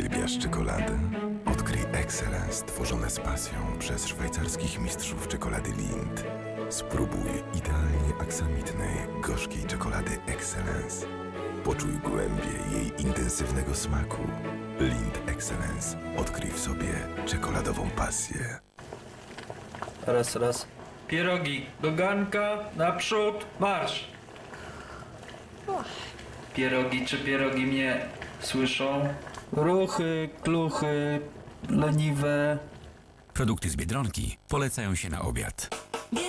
Uwielbiasz czekoladę? Odkryj Excellence tworzone z pasją przez szwajcarskich mistrzów czekolady Lindt. Spróbuj idealnie aksamitnej, gorzkiej czekolady Excellence. Poczuj głębię jej intensywnego smaku. Lindt Excellence. Odkryj w sobie czekoladową pasję. Raz, raz. Pierogi, do ganka, naprzód, marsz! Pierogi czy pierogi mnie słyszą? Ruchy, kluchy, leniwe. Produkty z Biedronki polecają się na obiad.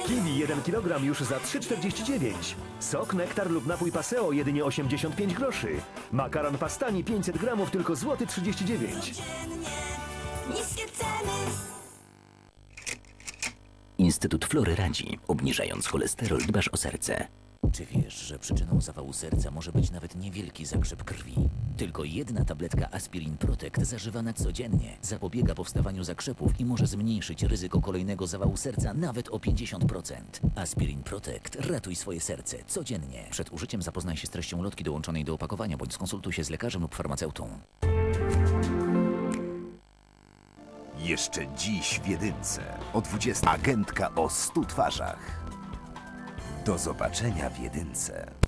Kiwi 1 kg już za 3,49. Sok, nektar lub napój paseo jedynie 85 groszy. Makaron pastani 500 gramów tylko złoty 39. Niskie ceny. Instytut Flory radzi, obniżając cholesterol dbasz o serce. Czy wiesz, że przyczyną zawału serca może być nawet niewielki zakrzep krwi? Tylko jedna tabletka Aspirin Protect zażywana codziennie zapobiega powstawaniu zakrzepów i może zmniejszyć ryzyko kolejnego zawału serca nawet o 50%. Aspirin Protect ratuj swoje serce codziennie. Przed użyciem zapoznaj się z treścią lotki dołączonej do opakowania bądź skonsultuj się z lekarzem lub farmaceutą. Jeszcze dziś w jedynce o 20 agentka o 100 twarzach. Do zobaczenia w jedynce.